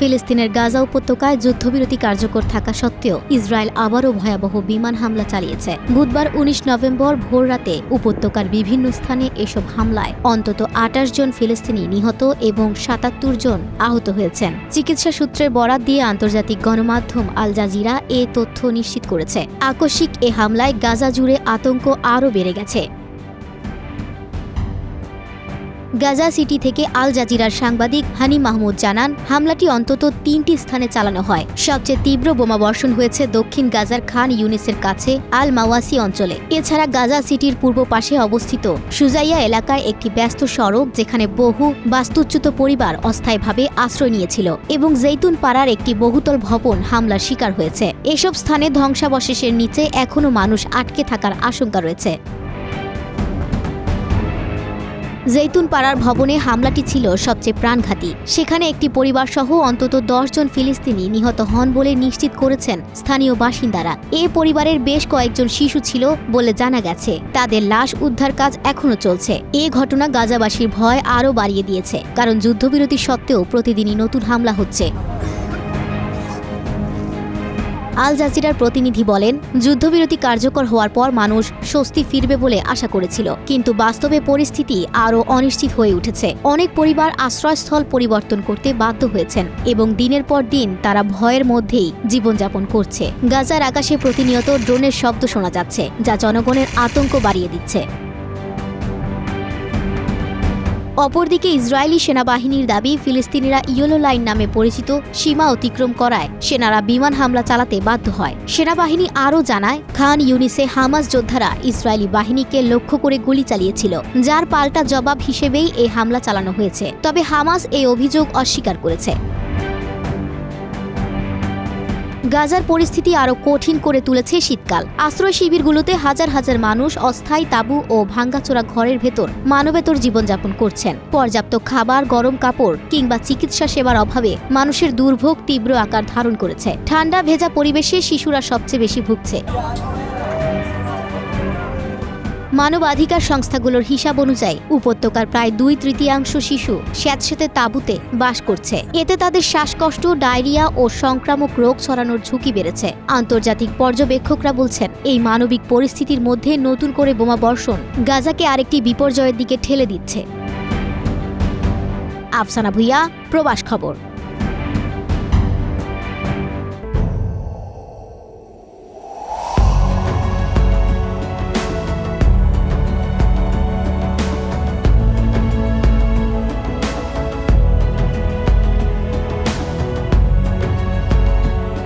ফিলিস্তিনের গাজা উপত্যকায় যুদ্ধবিরতি কার্যকর থাকা সত্ত্বেও ইসরায়েল আবারও ভয়াবহ বিমান হামলা চালিয়েছে। বুধবার উনিশ নভেম্বর ভোররাতে উপত্যকার বিভিন্ন স্থানে এসব হামলায় অন্তত আটাশ জন ফিলিস্তিনি নিহত এবং সাতাত্তর জন আহত হয়েছেন। চিকিৎসা সূত্রের বরাত দিয়ে আন্তর্জাতিক গণমাধ্যম আল জাজিরা এ তথ্য নিশ্চিত করেছে। আকস্মিক এ হামলায় গাজা জুড়ে আতঙ্ক আরও বেড়ে গেছে। গাজা সিটি থেকে আল জাজিরার সাংবাদিক হানি মাহমুদ জানান, হামলাটি অন্তত তিনটি স্থানে চালানো হয়। সবচেয়ে তীব্র বোমাবর্ষণ হয়েছে দক্ষিণ গাজার খান ইউনিসের কাছে, আল মাওয়াসি অঞ্চলে। এছাড়া গাজা সিটির পূর্ব পাশে অবস্থিত সুজাইয়া এলাকায় একটি ব্যস্ত সড়ক, যেখানে বহু বাস্তুচ্যুত পরিবার অস্থায়ীভাবে আশ্রয় নিয়েছিল এবং জৈতুন পাড়ার একটি বহুতল ভবন হামলার শিকার হয়েছে। এসব স্থানে ধ্বংসাবশেষের নিচে এখনও মানুষ আটকে থাকার আশঙ্কা রয়েছে। জৈতুন পাড়ার ভবনে হামলাটি ছিল সবচেয়ে প্রাণঘাতী। সেখানে একটি পরিবারসহ অন্তত জন ফিলিস্তিনি নিহত হন বলে নিশ্চিত করেছেন স্থানীয় বাসিন্দারা। এ পরিবারের বেশ কয়েকজন শিশু ছিল বলে জানা গেছে। তাদের লাশ উদ্ধার কাজ এখনও চলছে। এ ঘটনা গাজাবাসীর ভয় আরও বাড়িয়ে দিয়েছে, কারণ যুদ্ধবিরতি সত্ত্বেও প্রতিদিনই নতুন হামলা হচ্ছে। আল জাজিরার প্রতিনিধি বলেন, যুদ্ধবিরতি কার্যকর হওয়ার পর মানুষ স্বস্তি ফিরবে বলে আশা করেছিল। কিন্তু বাস্তবে পরিস্থিতি আরও অনিশ্চিত হয়ে উঠেছে। অনেক পরিবার আশ্রয়স্থল পরিবর্তন করতে বাধ্য হয়েছেন এবং দিনের পর দিন তারা ভয়ের মধ্যেই জীবনযাপন করছে। গাজার আকাশে প্রতিনিয়ত ড্রোনের শব্দ শোনা যাচ্ছে, যা জনগণের আতঙ্ক বাড়িয়ে দিচ্ছে। অপরদিকে ইসরায়েলি সেনাবাহিনীর দাবি, ফিলিস্তিনিরা ইয়েলো লাইন নামে পরিচিত সীমা অতিক্রম করায় সেনারা বিমান হামলা চালাতে বাধ্য হয়। সেনাবাহিনী আরও জানায়, খান ইউনিসে হামাস যোদ্ধারা ইসরায়েলি বাহিনীকে লক্ষ্য করে গুলি চালিয়েছিল, যার পাল্টা জবাব হিসেবেই এই হামলা চালানো হয়েছে। তবে হামাস এই অভিযোগ অস্বীকার করেছে। গাজার পরিস্থিতি আরও কঠিন করে তুলেছে শীতকাল। আশ্রয় শিবিরগুলোতে হাজার হাজার মানুষ অস্থায়ী তাবু ও ভাঙ্গাচোরা ঘরের ভেতর মানবেতর জীবনযাপন করছেন। পর্যাপ্ত খাবার, গরম কাপড় কিংবা চিকিৎসা সেবার অভাবে মানুষের দুর্ভোগ তীব্র আকার ধারণ করেছে। ঠান্ডা, ভেজা পরিবেশে শিশুরা সবচেয়ে বেশি ভুগছে। মানবাধিকার সংস্থাগুলোর হিসাব অনুযায়ী উপত্যকার প্রায় দুই তৃতীয়াংশ শিশু স্যাঁতস্যাঁতে তাঁবুতে বাস করছে। এতে তাদের শ্বাসকষ্ট, ডায়রিয়া ও সংক্রামক রোগ ছড়ানোর ঝুঁকি বেড়েছে। আন্তর্জাতিক পর্যবেক্ষকরা বলছেন, এই মানবিক পরিস্থিতির মধ্যে নতুন করে বোমা বর্ষণ গাজাকে আরেকটি বিপর্যয়ের দিকে ঠেলে দিচ্ছে। আফসানা ভুইয়া, প্রবাস খবর।